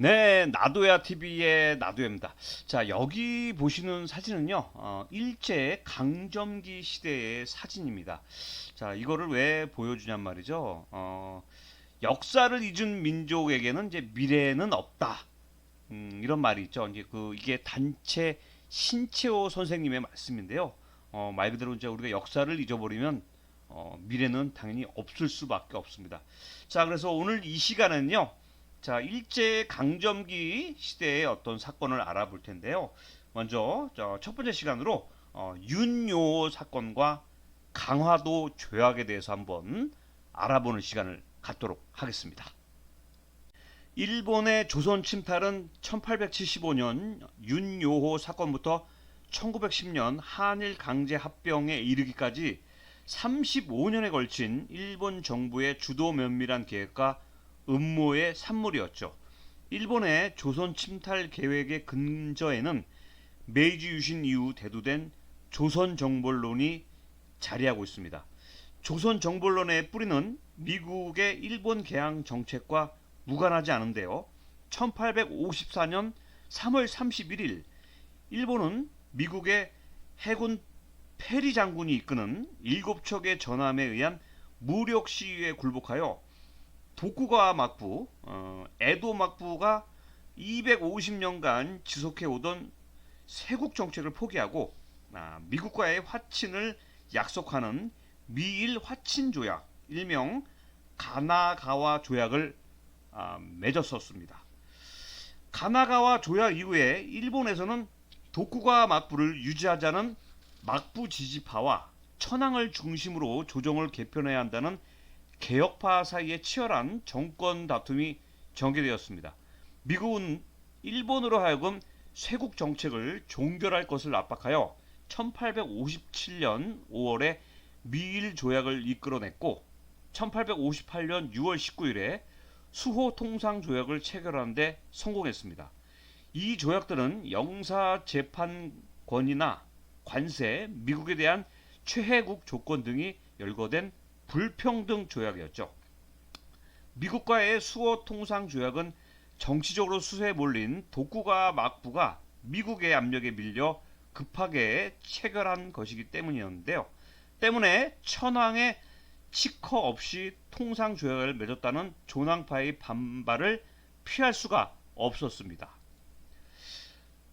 네, 나도야 TV의 나도야입니다. 자, 여기 보시는 사진은요, 어, 일제 강점기 시대의 사진입니다. 자, 이거를 왜 보여주냔 말이죠. 어, 역사를 잊은 민족에게는 이제 미래는 없다. 음, 이런 말이 있죠. 이제 그 이게 단체 신채호 선생님의 말씀인데요. 어, 말 그대로 이제 우리가 역사를 잊어버리면 어, 미래는 당연히 없을 수밖에 없습니다. 자, 그래서 오늘 이 시간은요. 자, 일제 강점기 시대의 어떤 사건을 알아볼 텐데요. 먼저 저첫 번째 시간으로 어, 윤요 사건과 강화도 조약에 대해서 한번 알아보는 시간을 갖도록 하겠습니다. 일본의 조선 침탈은 1875년 윤요호 사건부터 1910년 한일 강제 합병에 이르기까지 35년에 걸친 일본 정부의 주도 면밀한 계획과 음모의 산물이었죠. 일본의 조선 침탈 계획의 근저에는 메이지 유신 이후 대두된 조선 정벌론이 자리하고 있습니다. 조선 정벌론의 뿌리는 미국의 일본 개항 정책과 무관하지 않은데요. 1854년 3월 31일 일본은 미국의 해군 페리 장군이 이끄는 일곱 척의 전함에 의한 무력 시위에 굴복하여 도쿠가와 막부, 어, 에도 막부가 250년간 지속해 오던 세국 정책을 포기하고 아, 미국과의 화친을 약속하는 미일 화친 조약, 일명 가나가와 조약을 아, 맺었었습니다. 가나가와 조약 이후에 일본에서는 도쿠가 막부를 유지하자는 막부 지지파와 천황을 중심으로 조정을 개편해야 한다는 개혁파 사이에 치열한 정권 다툼이 전개되었습니다. 미국은 일본으로 하여금 쇄국 정책을 종결할 것을 압박하여 1857년 5월에 미일 조약을 이끌어냈고 1858년 6월 19일에 수호 통상 조약을 체결하는데 성공했습니다. 이 조약들은 영사 재판권이나 관세, 미국에 대한 최혜국 조건 등이 열거된 불평등 조약이었죠. 미국과의 수호 통상 조약은 정치적으로 수세에 몰린 독구가 막부가 미국의 압력에 밀려 급하게 체결한 것이기 때문이었는데요. 때문에 천황의 치커 없이 통상 조약을 맺었다는 조낭파의 반발을 피할 수가 없었습니다.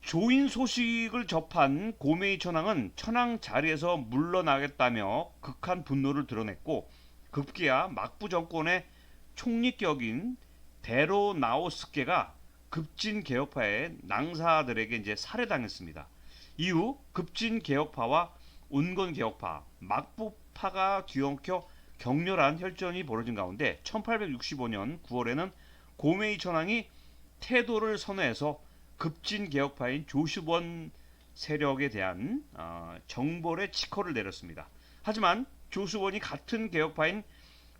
조인 소식을 접한 고메이 천황은 천황 자리에서 물러나겠다며 극한 분노를 드러냈고 급기야 막부 정권의 총리격인 데로나오스케가 급진 개혁파의 낭사들에게 이제 살해당했습니다. 이후 급진 개혁파와 온건 개혁파, 막부파가 뒤엉켜 격렬한 혈전이 벌어진 가운데 1865년 9월에는 고메이 천황이 태도를 선회해서 급진 개혁파인 조슈본 세력에 대한 어, 정벌의 치커를 내렸습니다. 하지만 조슈본이 같은 개혁파인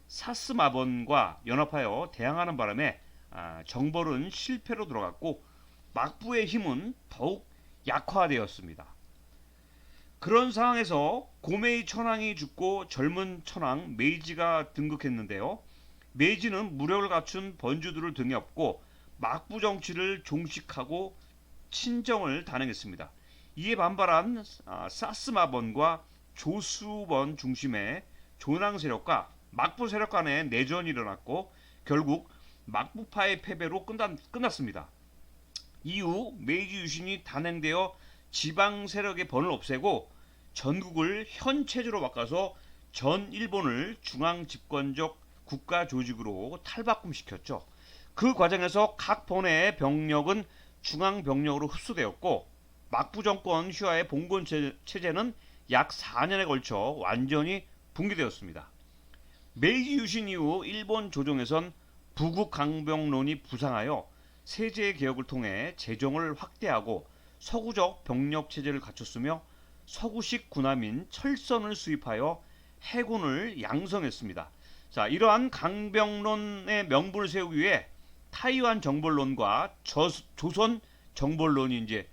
사스마본과 연합하여 대항하는 바람에 아, 정벌은 실패로 돌아갔고 막부의 힘은 더욱 약화되었습니다. 그런 상황에서 고메이 천황이 죽고 젊은 천황 메이지가 등극했는데요. 메이지는 무력을 갖춘 번주들을 등에 업고 막부 정치를 종식하고 친정을 단행했습니다. 이에 반발한 아, 사스마번과 조수번 중심의 조낭 세력과 막부 세력 간의 내전이 일어났고 결국 막부파의 패배로 끝났습니다. 이후 메이지 유신이 단행되어 지방 세력의 번을 없애고 전국을 현 체제로 바꿔서 전 일본을 중앙 집권적 국가 조직으로 탈바꿈시켰죠. 그 과정에서 각 번의 병력은 중앙 병력으로 흡수되었고 막부 정권 휘하의 봉건 체제는 약 4년에 걸쳐 완전히 붕괴되었습니다. 메이지 유신 이후 일본 조정에선 부국 강병론이 부상하여 세제 개혁을 통해 재정을 확대하고 서구적 병력 체제를 갖췄으며 서구식 군함인 철선을 수입하여 해군을 양성했습니다. 자, 이러한 강병론의 명분을 세우기 위해 타이완 정벌론과 저, 조선 정벌론이 이제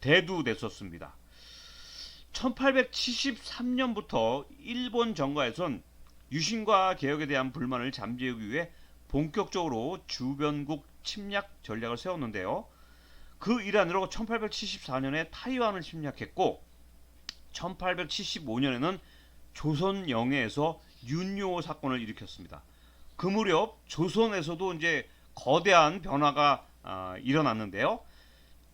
대두됐었습니다. 1873년부터 일본 정가에선 유신과 개혁에 대한 불만을 잠재우기 위해 본격적으로 주변국 침략 전략을 세웠는데요. 그 일환으로 1874년에 타이완을 침략했고 1875년에는 조선 영해에서 윤요 사건을 일으켰습니다. 그 무렵 조선에서도 이제 거대한 변화가 아, 일어났는데요.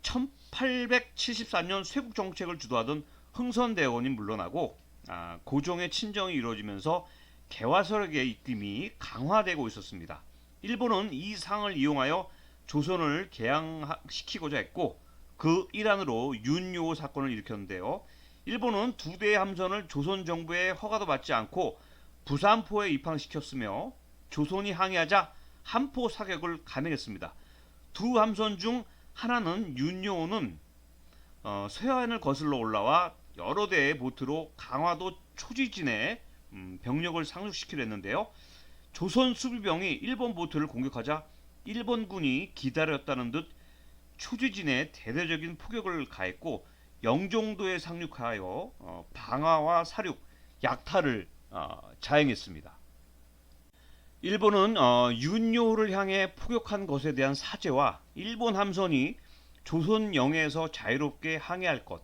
1874년 쇄국 정책을 주도하던 흥선대원이 물러나고 아, 고종의 친정이 이루어지면서 개화설의 입김이 강화되고 있었습니다. 일본은 이 상을 이용하여 조선을 개항시키고자 했고 그 일환으로 윤요 사건을 일으켰는데요. 일본은 두 대의 함선을 조선 정부의 허가도 받지 않고 부산포에 입항시켰으며 조선이 항의하자 함포 사격을 감행했습니다. 두 함선 중 하나는 윤요는 어, 서해안을 거슬러 올라와 여러 대의 보트로 강화도 초지진에 음, 병력을 상륙시키려 했는데요. 조선 수비병이 일본 보트를 공격하자 일본군이 기다렸다는 듯 초지진에 대대적인 포격을 가했고 영종도에 상륙하여 어, 방화와 사륙, 약탈을 어, 자행했습니다. 일본은 어, 윤요를 향해 포격한 것에 대한 사죄와 일본 함선이 조선 영해에서 자유롭게 항해할 것,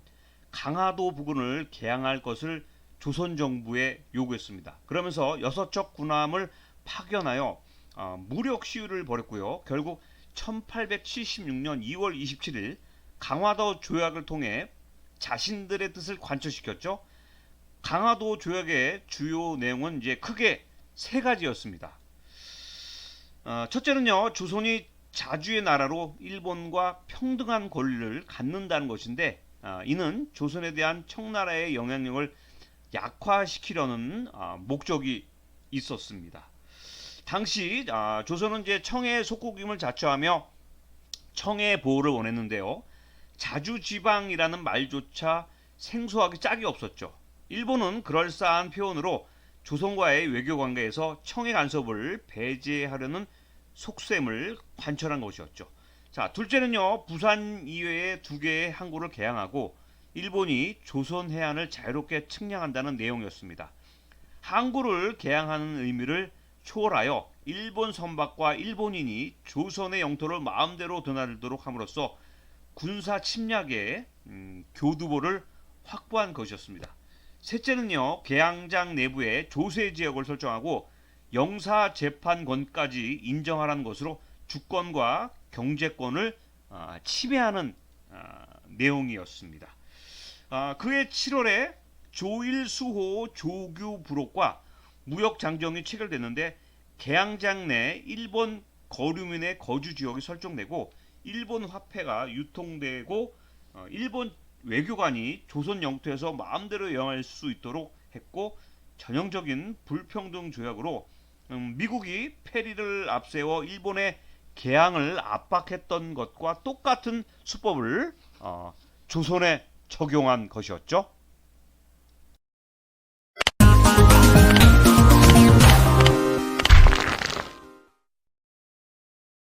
강화도 부근을 개항할 것을 조선 정부에 요구했습니다. 그러면서 여섯 척 군함을 파견하여 어, 무력 시위를 벌였고요. 결국 1876년 2월 27일 강화도 조약을 통해 자신들의 뜻을 관철시켰죠. 강화도 조약의 주요 내용은 이제 크게 세 가지였습니다. 어, 첫째는요, 조선이 자주의 나라로 일본과 평등한 권리를 갖는다는 것인데, 아, 이는 조선에 대한 청나라의 영향력을 약화시키려는 아, 목적이 있었습니다. 당시 아, 조선은 이제 청해 속국임을 자처하며 청해 보호를 원했는데요. 자주 지방이라는 말조차 생소하게 짝이 없었죠. 일본은 그럴싸한 표현으로 조선과의 외교 관계에서 청해 간섭을 배제하려는 속셈을 관철한 것이었죠. 자, 둘째는요. 부산 이외에 두 개의 항구를 개항하고 일본이 조선 해안을 자유롭게 측량한다는 내용이었습니다. 항구를 개항하는 의미를 초월하여 일본 선박과 일본인이 조선의 영토를 마음대로 드나들도록 함으로써 군사 침략의 음, 교두보를 확보한 것이었습니다. 셋째는요, 개항장 내부에 조세 지역을 설정하고 영사 재판권까지 인정하라는 것으로 주권과 경제권을 아, 침해하는 아, 내용이었습니다. 아, 그해 7월에 조일 수호 조규 부록과 무역 장정이 체결됐는데 개항장 내 일본 거류민의 거주 지역이 설정되고 일본 화폐가 유통되고 어, 일본 외교관이 조선 영토에서 마음대로 여행할 수 있도록 했고 전형적인 불평등 조약으로 음, 미국이 페리를 앞세워 일본의 개항을 압박했던 것과 똑같은 수법을 어, 조선에 적용한 것이었죠.